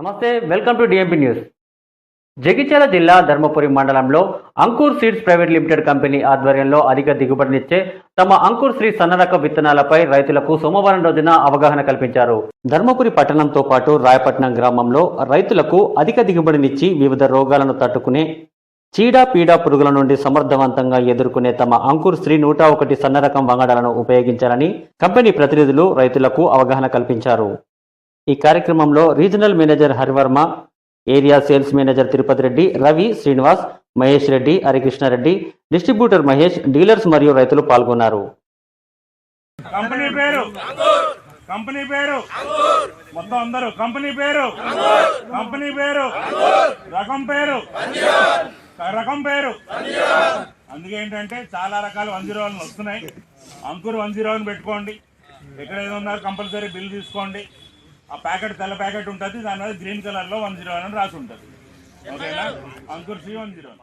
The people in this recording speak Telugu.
నమస్తే welcome to DMP news Jagtial జిల్లా ధర్మపురి మండలంలో Ankur seeds private limited company ఆధ్వర్యంలో అధిక దిగుబడినిచ్చే తమ అంకుర్ శ్రీ సన్నరక విత్తనాలపై రైతులకు సోమవారం రోజున అవగాహన కల్పించారు. ధర్మపురి పట్టణంతో పాటు రాయపట్నం గ్రామంలో రైతులకు అధిక దిగుబడినిచ్చి వివిధ రోగాలను తట్టుకునే చీడ పీడ పురుగుల నుండి సమర్థవంతంగా ఎదుర్కొనే తమ అంకుర్ శ్రీ నూట ఒకటి సన్నరకం వంగడాలను ఉపయోగించాలని కంపెనీ ప్రతినిధులు రైతులకు అవగాహన కల్పించారు. ఈ కార్యక్రమంలో regional manager Harivarma area sales manager Tirupati Reddy Ravi Srinivas Mahesh Reddy Harikrishna Reddy distributor Mahesh dealers మరియు రైతులు పాల్గొన్నారు. కంపెనీ పేరు. కంపెనీ పేరు. మొత్తం అందరూ. కంపెనీ పేరు. కంపెనీ పేరు. రకం పేరు. రకం పేరు. అందుకే ఏంటంటే చాలా రకాల వన్ జీరో వన్ వస్తున్నాయి. అంకుర్ వన్ జీరో వన్ పెట్టుకోండి. ఎక్కడ ఏదో ఉన్నారు కంపల్సరీ బిల్ తీసుకోండి. ఆ ప్యాకెట్ తెల్ల ప్యాకెట్ ఉంటుంది దాని మీద గ్రీన్ కలర్లో వన్ జీరో వన్ అని రాసి ఉంటుంది. ఓకేనా Ankur C one zero one